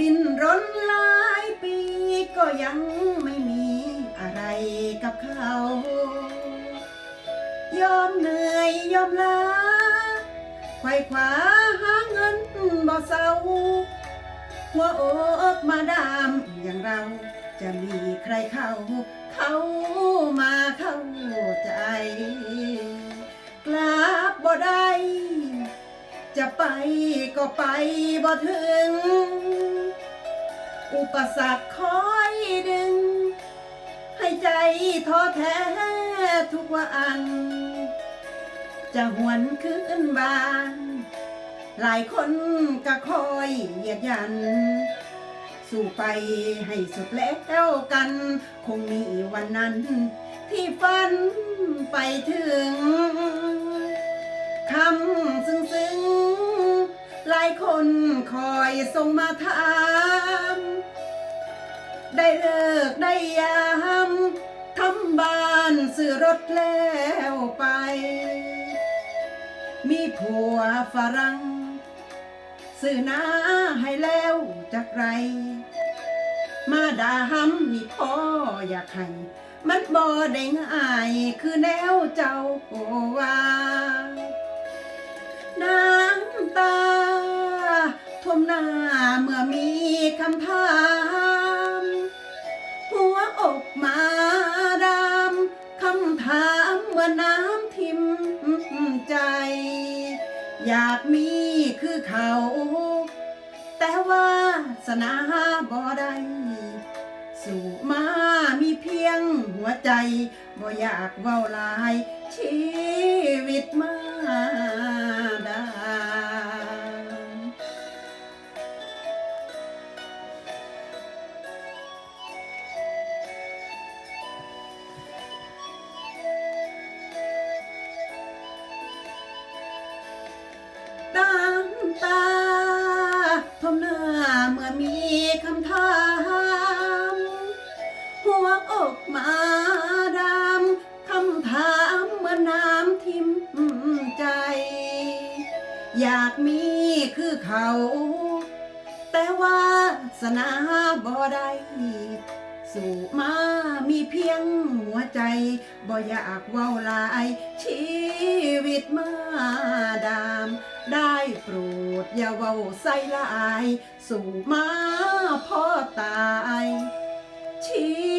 ดินรนหลายปีก็ยังไม่มีอะไรกับเขา ยอมเหนื่อยยอมลาไขว่คว้าหาเงินบ่เศร้าหัวอกมาดามอย่างเราจะมีใครเข้า เข้ามาเข้าใจ กลับบ่ได้ จะไปก็ไปบ่ถึง อุปสรรคคอยดึง ให้ใจท้อแท้ทุกวัน จะหวนขึ้นบาน หลายคนก็คอยเหยียดยัน สู้ไปให้สุดแล้วกัน คงมีวันนั้น ที่ฝันไปถึงคำซึ้งๆ หลายคนคอยส่งมาถาม ได้เลิกได้ยามทำบ้านซื้อรถแล้วไป มีผัวฝรั่งซื้อน้าให้แล้วจากไร มาด่าหำนี่พ่ออยากให้มันบ่ได้ง่ายคือแนวเจ้าว่า กมาดำคำถามเมื่อน้ำทิมใจ อยากมีคือเขา แต่ว่าสนาบ่ได้สู่มามีเพียงหัวใจ บ่อยากเว้าลายชีวิตมา น้ำตาทมหน้าเมื่อมีคำถามหัวอกมาดำคำถามเมื่อน้ำทิมใจ อยากมีคือเขา แต่ว่าสนาบ่ได้สู่มามี ใจบ่อยากเว้าลาย ชีวิตมาดาม ได้โปรดอย่าเว้าใส่ลาย สู่มาพ่อตายชี